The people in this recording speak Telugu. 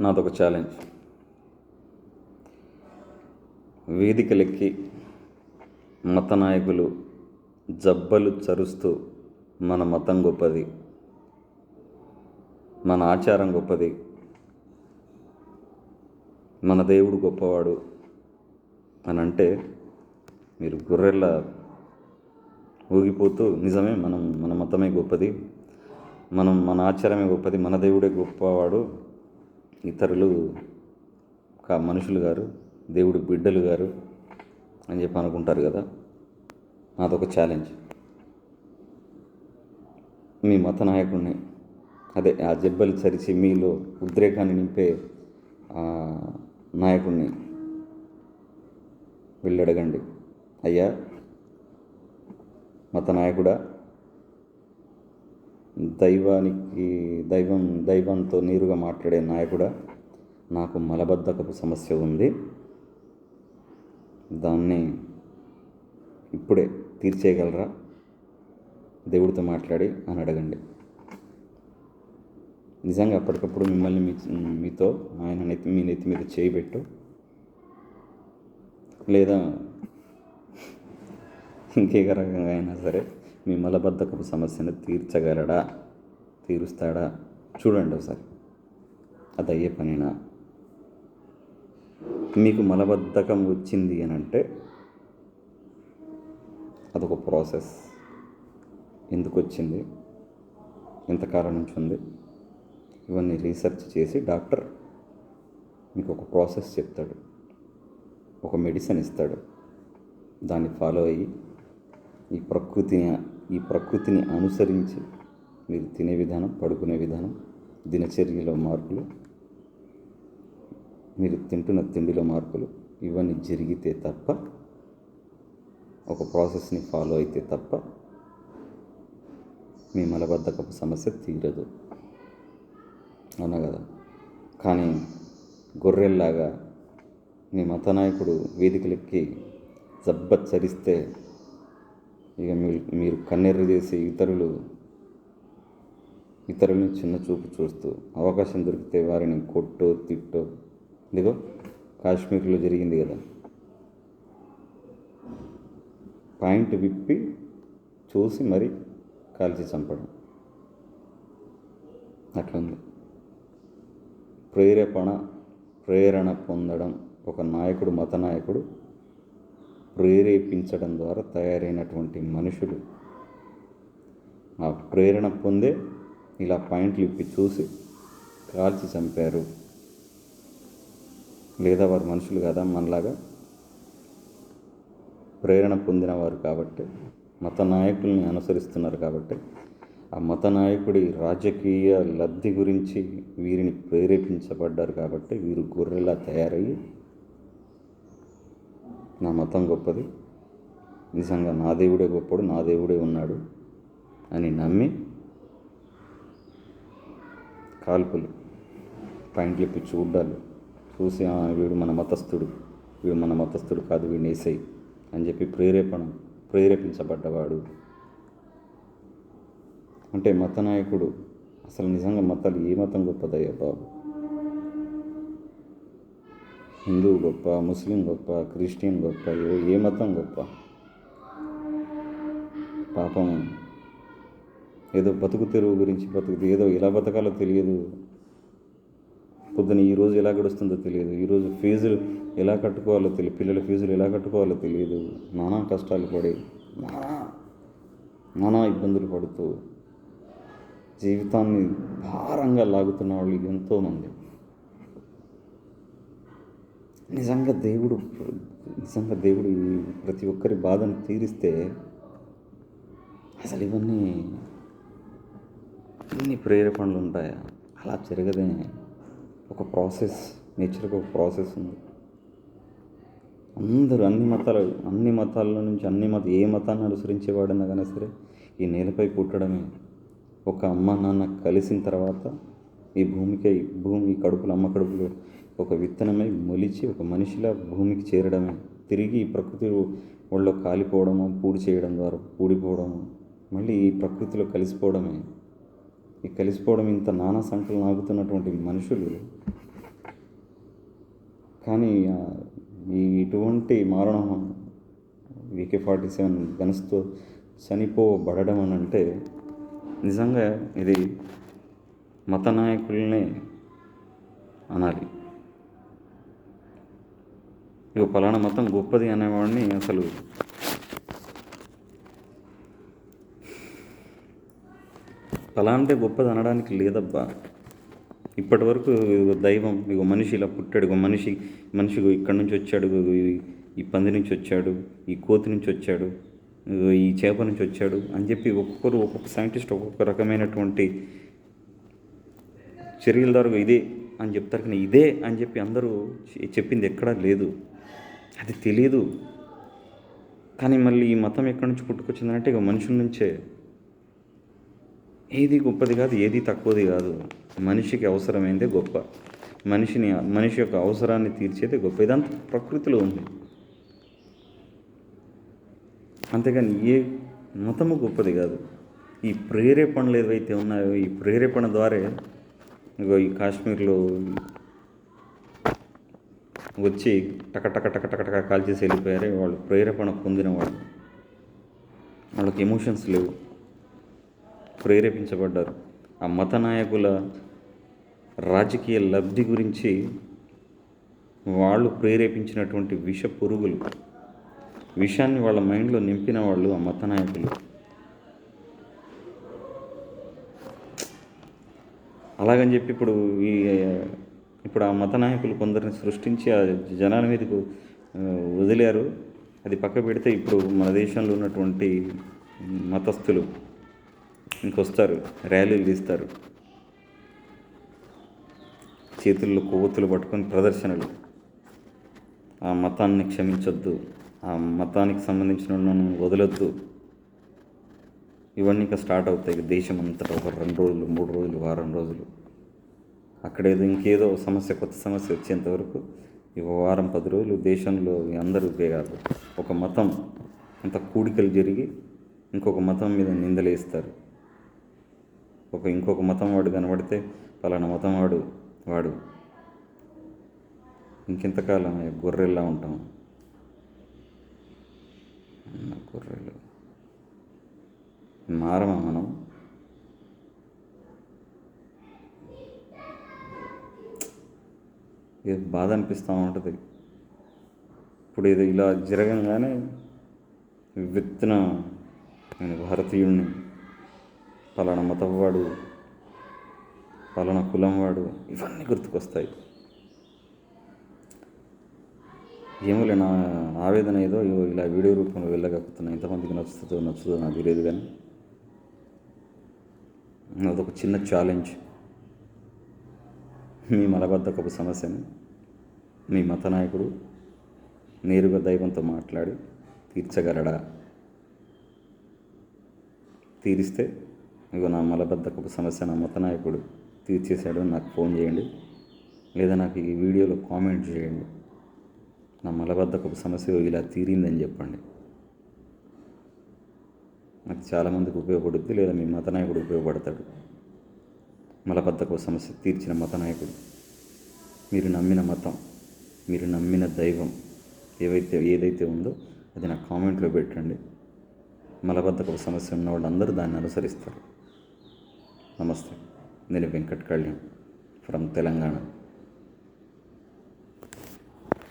నాదొక ఛాలెంజ్ వేదికలెక్కి మత నాయకులు జబ్బలు చరుస్తూ మన మతం గొప్పది మన ఆచారం గొప్పది మన దేవుడు గొప్పవాడు అని అంటే మీరు గొర్రెల ఊగిపోతూ నిజమే మనం మన మతమే గొప్పది మనం మన ఆచారమే గొప్పది మన దేవుడే గొప్పవాడు ఇతరులు ఒక మనుషులు గారు దేవుడి బిడ్డలు గారు అని చెప్పి అనుకుంటారు కదా. నాదొక ఛాలెంజ్ మీ మత నాయకుడిని అదే ఆ జబ్బలు చరిచి మీలో ఉద్రేకాన్ని నింపే నాయకుడిని వెళ్ళి అడగండి అయ్యా మత నాయకుడా దైవానికి దైవం దైవంతో నేరుగా మాట్లాడే నాయకుడా నాకు మలబద్ధకపు సమస్య ఉంది. దాన్ని ఇప్పుడే తీర్చేయగలరా? దేవుడితో మాట్లాడి అని అడగండి. నిజంగా అప్పటికప్పుడు మిమ్మల్ని మీ మీతో ఆయన నెత్తి మీ నెత్తి మీద చేయిబెట్టు లేదా ఇంకే రకంగా అయినా సరే మీ మలబద్ధకపు సమస్యను తీర్చగలడా? తీరుస్తాడా? చూడండి ఒకసారి. అది అయ్యే పనినా? మీకు మలబద్ధకం వచ్చింది అని అంటే అదొక ప్రాసెస్. ఎందుకు వచ్చింది? ఎంతకాలం నుంచి ఉంది? ఇవన్నీ రీసెర్చ్ చేసి డాక్టర్ మీకు ఒక ప్రాసెస్ చెప్తాడు. ఒక మెడిసిన్ ఇస్తాడు. దాన్ని ఫాలో అయ్యి ఈ ప్రకృతిని ఈ ప్రకృతిని అనుసరించి మీరు తినే విధానం పడుకునే విధానం దినచర్యలో మార్పులు మీరు తింటున్న తిండిలో మార్పులు ఇవన్నీ జరిగితే తప్ప ఒక ప్రాసెస్ని ఫాలో అయితే తప్ప మీ మలబద్ధకపు సమస్య తీరదు. అవునా కదా? కానీ గొర్రెల్లాగా మీ మత నాయకుడు వేదికలెక్కి జబ్బచ్చరిస్తే ఇక మీరు మీరు కన్నెర్ర చేసి ఇతరులు ఇతరులను చిన్న చూపు చూస్తూ అవకాశం దొరికితే వారిని కొట్టో తిట్టో. ఇదిగో కాశ్మీర్లో జరిగింది కదా. పాయింట్ విప్పి చూసి మరి కాల్చి చంపడం. అట్లుంది ప్రేరేపణ ప్రేరణ పొందడం ఒక నాయకుడు మత నాయకుడు ప్రేరేపించడం ద్వారా తయారైనటువంటి మనుషులు ఆ ప్రేరణ పొందే ఇలా పాయింట్లు ఇప్పి చూసి కాల్చి చంపారు. లేదా వారు మనుషులు కదా మనలాగా? ప్రేరణ పొందినవారు కాబట్టి మత నాయకుల్ని అనుసరిస్తున్నారు కాబట్టి ఆ మత నాయకుడి రాజకీయ లబ్ధి గురించి వీరిని ప్రేరేపించబడ్డారు కాబట్టి వీరు గొర్రెలా తయారయ్యి నా మతం గొప్పది. నిజంగా నా దేవుడే గొప్పడు నా దేవుడే ఉన్నాడు అని నమ్మి కాల్పులు పాయింట్లు ఇప్పి చూడ్డాలు. చూసి వీడు మన మతస్థుడు వీడు మన మతస్థుడు కాదు వీడిని వేసేయి అని చెప్పి ప్రేరేపణ ప్రేరేపించబడ్డవాడు. అంటే మత నాయకుడు అసలు నిజంగా మతాలు ఏ మతం గొప్పదయ్యా బాబు? హిందూ గొప్ప ముస్లిం గొప్ప క్రిస్టియన్ గొప్ప ఏ ఏ మతం గొప్ప? పాపం ఏదో బతుకు తెరువు గురించి బతుకు ఏదో ఎలా బతకాలో తెలియదు. పొద్దున ఈ రోజు ఎలా గడుస్తుందో తెలియదు. ఈరోజు ఫీజులు ఎలా కట్టుకోవాలో తెలియదు పిల్లల ఫీజులు ఎలా కట్టుకోవాలో తెలియదు. నానా కష్టాలు పడి నానా నానా ఇబ్బందులు పడుతూ జీవితాన్ని భారంగా లాగుతున్న వాళ్ళు ఎంతోమంది. నిజంగా దేవుడు నిజంగా దేవుడు ప్రతి ఒక్కరి బాధను తీరిస్తే అసలు ఇవన్నీ ఇన్ని ప్రేరేపణలు ఉంటాయా? అలా జరగదే. ఒక ప్రాసెస్ నేచర్కి ఒక ప్రాసెస్ ఉంది. అందరూ అన్ని మతాలు అన్ని మతాల నుంచి అన్ని మత ఏ మతాన్ని అనుసరించేవాడన్నా కానీ సరే ఈ నేలపై పుట్టడమే. ఒక అమ్మ నాన్న కలిసిన తర్వాత ఈ భూమికి భూమి కడుపులు అమ్మ కడుపులు ఒక విత్తనమై మొలిచి ఒక మనిషిలా భూమికి చేరడమే తిరిగి ప్రకృతి ఒళ్ళో కాలిపోవడము పూడి చేయడం ద్వారా పూడిపోవడము మళ్ళీ ఈ ప్రకృతిలో కలిసిపోవడమే. ఈ కలిసిపోవడం ఇంత నానా సంఖ్యలు నాగుతున్నటువంటి మనుషులు. కానీ ఈ ఇటువంటి మారణం వికే ఫార్టీ సెవెన్ గన్స్తో చనిపోబడడం అని అంటే నిజంగా ఇది మత నాయకుల్నే అనాలి. ఇక పలానా మతం గొప్పది అనేవాడిని అసలు. అలా అంటే గొప్పది అనడానికి లేదబ్బా. ఇప్పటి వరకు దైవం ఇగో మనిషి ఇలా పుట్టాడు. ఇగో మనిషి మనిషి ఇక్కడి నుంచి వచ్చాడు ఈ- పంది నుంచి వచ్చాడు ఈ కోతి నుంచి వచ్చాడు ఈ చేప నుంచి వచ్చాడు అని చెప్పి ఒక్కొక్కరు ఒక్కొక్క సైంటిస్ట్ ఒక్కొక్క రకమైనటువంటి చర్యల ద్వారా ఇదే అని చెప్తారు. కానీ ఇదే అని చెప్పి అందరూ చెప్పింది ఎక్కడా లేదు. అది తెలియదు కానీ మళ్ళీ ఈ మతం ఎక్కడి నుంచి పుట్టుకొచ్చిందంటే ఇక మనుషుల నుంచే. ఏది గొప్పది కాదు ఏది తక్కువది కాదు. మనిషికి అవసరమైందే గొప్ప. మనిషిని మనిషి యొక్క అవసరాన్ని తీర్చేదే గొప్ప. ఇదంతా ప్రకృతిలో ఉంది. అంతేగాని ఏ మతము గొప్పది కాదు. ఈ ప్రేరేపణలు ఏవైతే ఉన్నాయో ఈ ప్రేరేపణ ద్వారా ఇగో ఈ కాశ్మీర్లో వచ్చి టకటక టకటకటక కాల్ చేసి కాల్చేసి వెళ్ళిపోయారే వాళ్ళు ప్రేరేపణ పొందిన వాళ్ళు వాళ్ళకి ఎమోషన్స్ లేవు. ప్రేరేపించబడ్డారు. ఆ మత నాయకుల రాజకీయ లబ్ధి గురించి వాళ్ళు ప్రేరేపించినటువంటి విష పురుగులు విషాన్ని వాళ్ళ మైండ్లో నింపిన వాళ్ళు ఆ మత నాయకులు. అలాగని చెప్పి ఇప్పుడు ఈ ఇప్పుడు ఆ మత నాయకులు కొందరిని సృష్టించి ఆ జనాల మీదకు వదిలారు. అది పక్క పెడితే ఇప్పుడు మన దేశంలో ఉన్నటువంటి మతస్థులు ఇంకొస్తారు ర్యాలీలు తీస్తారు. చేతుల్లో కొవ్వొత్తులు పట్టుకొని ప్రదర్శనలు. ఆ మతాన్ని క్షమించొద్దు ఆ మతానికి సంబంధించిన వదలొద్దు. ఇవన్నీ ఇంకా స్టార్ట్ అవుతాయి దేశం అంతటా ఒక రెండు రోజులు మూడు రోజులు వారం రోజులు. అక్కడేదో ఇంకేదో సమస్య కొత్త సమస్య వచ్చేంత వరకు వారం పది రోజులు దేశంలో అందరూ కాదు ఒక మతం అంత కూడికలు జరిగి ఇంకొక మతం మీద నిందలేస్తారు. ఒక ఇంకొక మతం వాడు కనబడితే పలానా మతం వాడు వాడు ఇంకెంతకాలం గొర్రెల్లా ఉంటాం? గొర్రెలు. మారమా మనం? ఇది బాధ అనిపిస్తూ ఉంటుంది. ఇప్పుడు ఇది ఇలా జరగంగానే విత్తన నేను భారతీయుడిని పలానా మతం వాడు పలానా కులం వాడు ఇవన్నీ గుర్తుకొస్తాయి. ఏమోలే నా ఆవేదన ఏదో ఇలా వీడియో రూపంలో వెళ్ళగలుగుతున్నా ఎంతమందికి నచ్చుతుందో నచ్చుతుందో నాకు తెలియదు కానీ అదొక చిన్న ఛాలెంజ్ మీ మలబద్ధకపు సమస్యను మీ మత నాయకుడు నేరుగా దైవంతో మాట్లాడి తీర్చగలడా? తీరిస్తే ఇక నా మలబద్ధకపు సమస్య నా మత నాయకుడు తీర్చేశాడు నాకు ఫోన్ చేయండి. లేదా నాకు ఈ వీడియోలో కామెంట్ చేయండి. నా మలబద్ధకపు సమస్య ఇలా తీరిందని చెప్పండి. నాకు చాలామందికి ఉపయోగపడుద్ది లేదా మీ మత నాయకుడు ఉపయోగపడతాడు. మలబద్ధకపు సమస్య తీర్చిన మత నాయకుడు. మీరు నమ్మిన మతం మీరు నమ్మిన దైవం ఏవైతే ఏదైతే ఉందో అది నా కామెంట్లో పెట్టండి. మలబద్ధకపు సమస్య ఉన్న వాళ్ళందరూ దాన్ని అనుసరిస్తారు. నమస్తే. నేను వెంకట్ కళ్యాణ్ ఫ్రమ్ తెలంగాణ.